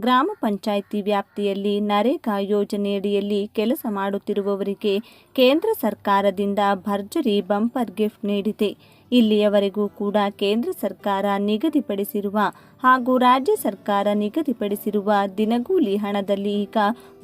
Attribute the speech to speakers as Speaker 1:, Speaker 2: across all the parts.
Speaker 1: ಗ್ರಾಮ ಪಂಚಾಯಿತಿ ವ್ಯಾಪ್ತಿಯಲ್ಲಿ ನರೇಗಾ ಯೋಜನೆಯಡಿಯಲ್ಲಿ ಕೆಲಸ ಮಾಡುತ್ತಿರುವವರಿಗೆ ಕೇಂದ್ರ ಸರ್ಕಾರದಿಂದ ಭರ್ಜರಿ ಬಂಪರ್ ಗಿಫ್ಟ್ ನೀಡಿದೆ. ಇಲ್ಲಿಯವರೆಗೂ ಕೂಡ ಕೇಂದ್ರ ಸರ್ಕಾರ ನಿಗದಿಪಡಿಸಿರುವ ಹಾಗೂ ರಾಜ್ಯ ಸರ್ಕಾರ ನಿಗದಿಪಡಿಸಿರುವ ದಿನಗೂಲಿ ಹಣದಲ್ಲಿ ಈಗ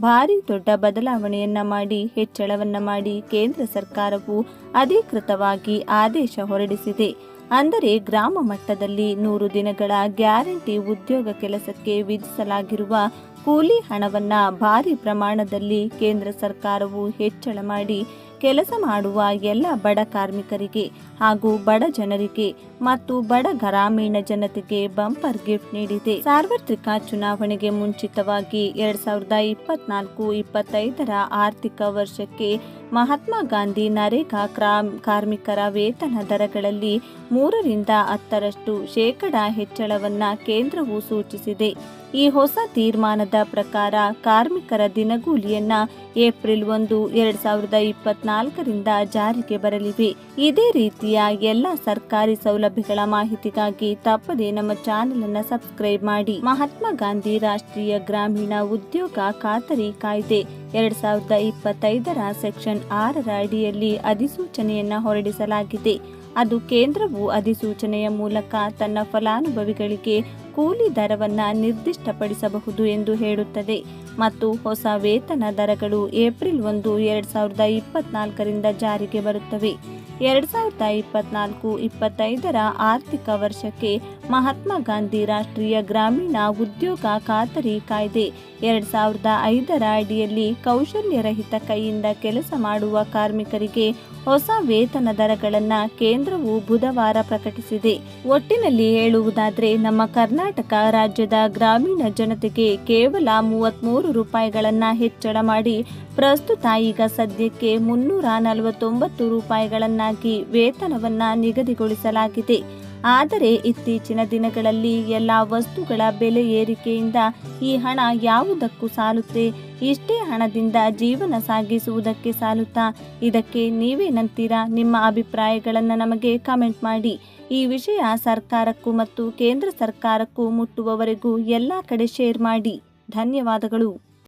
Speaker 1: ಭಾರಿ ದೊಡ್ಡ ಬದಲಾವಣೆಯನ್ನ ಮಾಡಿ, ಹೆಚ್ಚಳವನ್ನ ಮಾಡಿ ಕೇಂದ್ರ ಸರ್ಕಾರವು ಅಧಿಕೃತವಾಗಿ ಆದೇಶ ಹೊರಡಿಸಿದೆ. ಅಂದರೆ ಗ್ರಾಮ ಮಟ್ಟದಲ್ಲಿ ನೂರು ದಿನಗಳ ಗ್ಯಾರಂಟಿ ಉದ್ಯೋಗ ಕೆಲಸಕ್ಕೆ ವಿಧಿಸಲಾಗಿರುವ ಕೂಲಿ ಹಣವನ್ನ ಭಾರಿ ಪ್ರಮಾಣದಲ್ಲಿ ಕೇಂದ್ರ ಸರ್ಕಾರವು ಹೆಚ್ಚಳ ಮಾಡಿ ಕೆಲಸ ಮಾಡುವ ಎಲ್ಲ ಬಡ ಕಾರ್ಮಿಕರಿಗೆ ಹಾಗೂ ಬಡ ಜನರಿಗೆ ಮತ್ತು ಬಡ ಗ್ರಾಮೀಣ ಜನತೆಗೆ ಬಂಪರ್ ಗಿಫ್ಟ್ ನೀಡಿದೆ. ಸಾರ್ವತ್ರಿಕ ಚುನಾವಣೆಗೆ ಮುಂಚಿತವಾಗಿ ಎರಡ್ ಸಾವಿರದ ಇಪ್ಪತ್ನಾಲ್ಕು, ಇಪ್ಪತ್ತೈದರ ಆರ್ಥಿಕ ವರ್ಷಕ್ಕೆ ಮಹಾತ್ಮ ಗಾಂಧಿ ನರೇಗಾ ಕ್ರಾಮ್ ಕಾರ್ಮಿಕರ ವೇತನ ದರಗಳಲ್ಲಿ ಮೂರರಿಂದ ಹತ್ತರಷ್ಟು ಶೇಕಡ ಹೆಚ್ಚಳವನ್ನು ಕೇಂದ್ರವು ಸೂಚಿಸಿದೆ. ಈ ಹೊಸ ತೀರ್ಮಾನದ ಪ್ರಕಾರ ಕಾರ್ಮಿಕರ ದಿನಗೂಲಿಯನ್ನ ಏಪ್ರಿಲ್ ಒಂದು, ಎರಡ್ ಸಾವಿರದ ಇಪ್ಪತ್ನಾಲ್ಕರಿಂದ ಜಾರಿಗೆ ಬರಲಿವೆ. ಇದೇ ರೀತಿಯ ಎಲ್ಲ ಸರ್ಕಾರಿ ಸೌಲಭ್ಯಗಳ ಮಾಹಿತಿಗಾಗಿ ತಪ್ಪದೆ ನಮ್ಮ ಚಾನೆಲ್ ಅನ್ನು ಸಬ್ಸ್ಕ್ರೈಬ್ ಮಾಡಿ. ಮಹಾತ್ಮ ಗಾಂಧಿ ರಾಷ್ಟ್ರೀಯ ಗ್ರಾಮೀಣ ಉದ್ಯೋಗ ಖಾತರಿ ಕಾಯ್ದೆ ಎರಡ್ ಸಾವಿರದ ಇಪ್ಪತ್ತೈದರ ಸೆಕ್ಷನ್ ಆರರ ಅಡಿಯಲ್ಲಿ ಅಧಿಸೂಚನೆಯನ್ನು ಹೊರಡಿಸಲಾಗಿದೆ. ಅದು ಕೇಂದ್ರವು ಅಧಿಸೂಚನೆಯ ಮೂಲಕ ತನ್ನ ಫಲಾನುಭವಿಗಳಿಗೆ ಕೂಲಿ ದರವನ್ನು ನಿರ್ದಿಷ್ಟಪಡಿಸಬಹುದು ಎಂದು ಹೇಳುತ್ತದೆ. ಮತ್ತು ಹೊಸ ವೇತನ ದರಗಳು ಏಪ್ರಿಲ್ ಒಂದು, ಎರಡು ಸಾವಿರದ ಇಪ್ಪತ್ನಾಲ್ಕರಿಂದ ಜಾರಿಗೆ ಬರುತ್ತವೆ. ಎರಡು ಸಾವಿರದ ಇಪ್ಪತ್ನಾಲ್ಕು, ಇಪ್ಪತ್ತೈದರ ಆರ್ಥಿಕ ವರ್ಷಕ್ಕೆ ಮಹಾತ್ಮ ಗಾಂಧಿ ರಾಷ್ಟ್ರೀಯ ಗ್ರಾಮೀಣ ಉದ್ಯೋಗ ಖಾತರಿ ಕಾಯ್ದೆ. ಎರಡ್ ಸಾವಿರದ ಐದರ ಅಡಿಯಲ್ಲಿ ಕೌಶಲ್ಯರಹಿತ ಕೈಯಿಂದ ಕೆಲಸ ಮಾಡುವ ಕಾರ್ಮಿಕರಿಗೆ ಹೊಸ ವೇತನ ದರಗಳನ್ನು ಕೇಂದ್ರವು ಬುಧವಾರ ಪ್ರಕಟಿಸಿದೆ. ಒಟ್ಟಿನಲ್ಲಿ ಹೇಳುವುದಾದರೆ, ನಮ್ಮ ಕರ್ನಾಟಕ ರಾಜ್ಯದ ಗ್ರಾಮೀಣ ಜನತೆಗೆ ಕೇವಲ ಮೂವತ್ತ್ಮೂರು ರೂಪಾಯಿಗಳನ್ನು ಹೆಚ್ಚಳ ಮಾಡಿ, ಪ್ರಸ್ತುತ ಈಗ ಸದ್ಯಕ್ಕೆ ಮುನ್ನೂರ ನಲವತ್ತೊಂಬತ್ತು ರೂಪಾಯಿಗಳನ್ನಾಗಿ ವೇತನವನ್ನು ನಿಗದಿಗೊಳಿಸಲಾಗಿದೆ. ಆದರೆ ಇತ್ತೀಚಿನ ದಿನಗಳಲ್ಲಿ ಎಲ್ಲ ವಸ್ತುಗಳ ಬೆಲೆ ಏರಿಕೆಯಿಂದ ಈ ಹಣ ಯಾವುದಕ್ಕೂ ಸಾಲುತ್ತೆ? ಇಷ್ಟೇ ಹಣದಿಂದ ಜೀವನ ಸಾಗಿಸುವುದಕ್ಕೆ ಸಾಲುತ್ತಾ? ಇದಕ್ಕೆ ನೀವೇನಂತೀರಾ ನಿಮ್ಮ ಅಭಿಪ್ರಾಯಗಳನ್ನು ನಮಗೆ ಕಮೆಂಟ್ ಮಾಡಿ. ಈ ವಿಷಯ ಸರ್ಕಾರಕ್ಕೂ ಮತ್ತು ಕೇಂದ್ರ ಸರ್ಕಾರಕ್ಕೂ ಮುಟ್ಟುವವರೆಗೂ ಎಲ್ಲ ಕಡೆ ಶೇರ್ ಮಾಡಿ. ಧನ್ಯವಾದಗಳು.